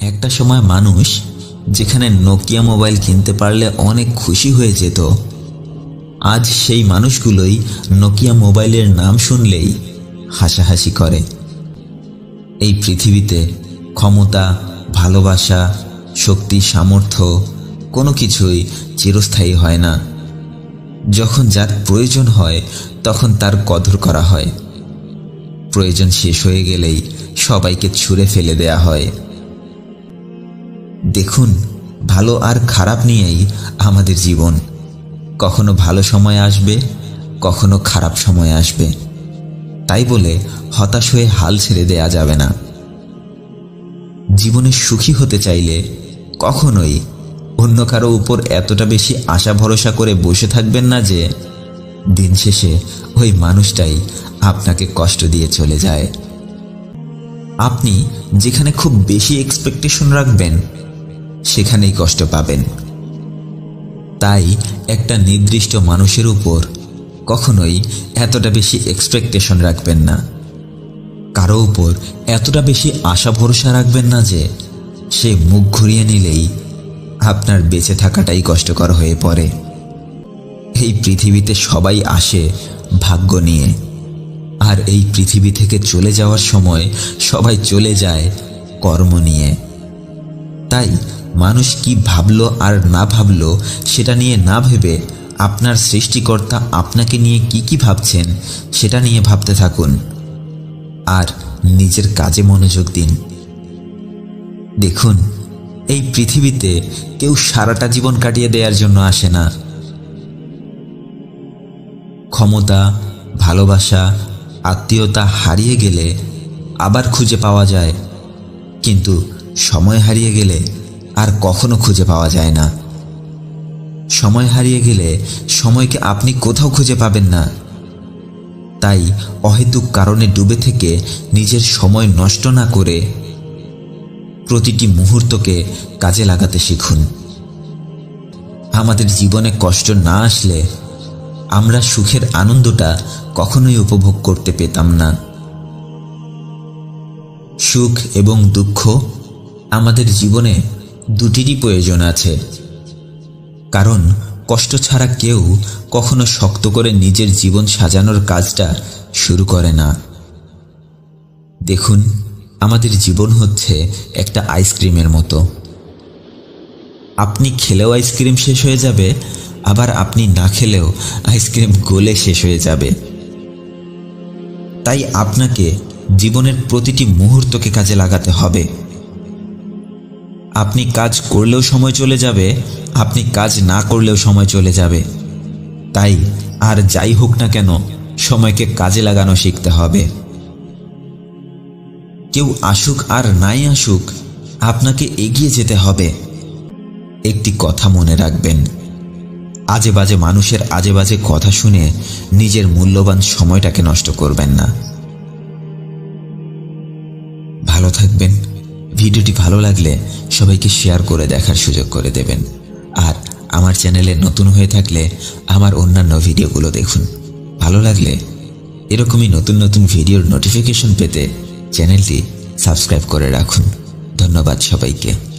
একটা সময় মানুষ যেখানে নোকিয়া মোবাইল কিনতে পারলে অনেক খুশি হয়ে যেত, আজ সেই মানুষগুলোই নোকিয়া মোবাইলের নাম শুনলেই হাসাহাসি করে। এই পৃথিবীতে ক্ষমতা, ভালোবাসা, শক্তি, সামর্থ্য কোনো কিছুই চিরস্থায়ী হয় না। যখন যার প্রয়োজন হয়, তখন তার কদর করা হয়। প্রয়োজন শেষ হয়ে গেলেই সবাইকে ছুঁড়ে ফেলে দেয়া হয়। দেখুন, ভালো আর খারাপ নিয়েই আমাদের জীবন। কখনো ভালো সময় আসবে, কখনো খারাপ সময় আসবে। তাই বলে হতাশ হয়ে হাল ছেড়ে দেয়া যাবে না। জীবনে সুখী হতে চাইলে কখনোই অন্য কারও উপর এতটা বেশি আশা ভরসা করে বসে থাকবেন না যে দিন শেষে ওই মানুষটাই আপনাকে কষ্ট দিয়ে চলে যায়। আপনি যেখানে খুব বেশি এক্সপেকটেশন রাখবেন সেখানেই কষ্ট পাবেন। তাই একটা নির্দিষ্ট মানুষের উপর কখনোই এতটা বেশি এক্সপেকটেশন রাখবেন না। কারও উপর এতটা বেশি আশা ভরসা রাখবেন না যে সে মুখ ঘুরিয়ে নিলেই আপনার বেঁচে থাকাটাই কষ্টকর হয়ে পড়ে। এই পৃথিবীতে সবাই আসে ভাগ্য নিয়ে। আর এই পৃথিবী থেকে চলে যাওয়ার সময় সবাই চলে যায় কর্ম নিয়ে। তাই মানুষ কি ভাবলো আর না ভাবলো সেটা নিয়ে না ভেবে আপনার সৃষ্টিকর্তা আপনাকে নিয়ে কি কি ভাবছেন সেটা নিয়ে ভাবতে থাকুন। আর নিজের কাজে মনোযোগ দিন। দেখুন, এই পৃথিবীতে কেউ সারাটা জীবন কাটিয়ে দেওয়ার জন্য আসে না। ক্ষমতা, ভালোবাসা, আত্মীয়তা হারিয়ে গেলে আবার খুঁজে পাওয়া যায়। কিন্তু সময় হারিয়ে গেলে আর কখনো খুঁজে পাওয়া যায় না। সময় হারিয়ে গেলে সময়কে আপনি কোথাও খুঁজে পাবেন না। তাই অহেতুক কারণে ডুবে থেকে নিজের সময় নষ্ট না করে প্রতিটি মুহূর্তকে কাজে লাগাতে শিখুন। আমাদের জীবনে কষ্ট না আসলে আমরা সুখের আনন্দটা কখনোই উপভোগ করতে পেতাম না। সুখ এবং দুঃখ আমাদের জীবনে দুটিরই প্রয়োজন আছে। কারণ কষ্ট ছাড়া কেউ কখনো শক্ত করে নিজের জীবন সাজানোর কাজটা শুরু করে না। দেখুন, আমাদের জীবন হচ্ছে একটা আইসক্রিমের মতো। আপনি খেলেও আইসক্রিম শেষ হয়ে যাবে, আবার আপনি না খেলেও আইসক্রিম গলে শেষ হয়ে যাবে। তাই আপনাকে জীবনের প্রতিটি মুহূর্তকে কাজে লাগাতে হবে। আপনি কাজ করলেও সময় চলে যাবে, আপনি কাজ না করলেও সময় চলে যাবে। তাই আর যাই হোক না কেন, সময়কে কাজে লাগানো শিখতে হবে। কেউ আসুক আর নাই আসুক, আপনাকে এগিয়ে যেতে হবে। একটি কথা মনে রাখবেন আজে বাজে মানুষের আজে বাজে কথা শুনে নিজের মূল্যবান সময়টাকে নষ্ট করবেন না। ভালো থাকবেন, ভিডিওটি ভালো লাগলে সবাইকে শেয়ার করে দেখার সুযোগ করে দেবেন। আর আমার চ্যানেলে নতুন হয়ে থাকলে আমার অন্যান্য ভিডিওগুলো দেখুন। ভালো লাগলে এরকমই নতুন নতুন ভিডিওর নোটিফিকেশন পেতে চ্যানেলটি সাবস্ক্রাইব করে রাখুন। ধন্যবাদ সবাইকে।